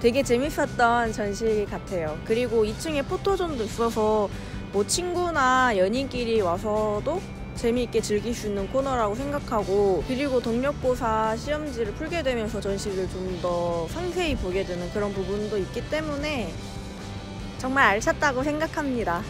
되게 재밌었던 전시 같아요. 그리고 2층에 포토존도 있어서 뭐 친구나 연인끼리 와서도 재미있게 즐길 수 있는 코너라고 생각하고 그리고 동력고사 시험지를 풀게 되면서 전시를 좀 더 상세히 보게 되는 그런 부분도 있기 때문에 정말 알찼다고 생각합니다.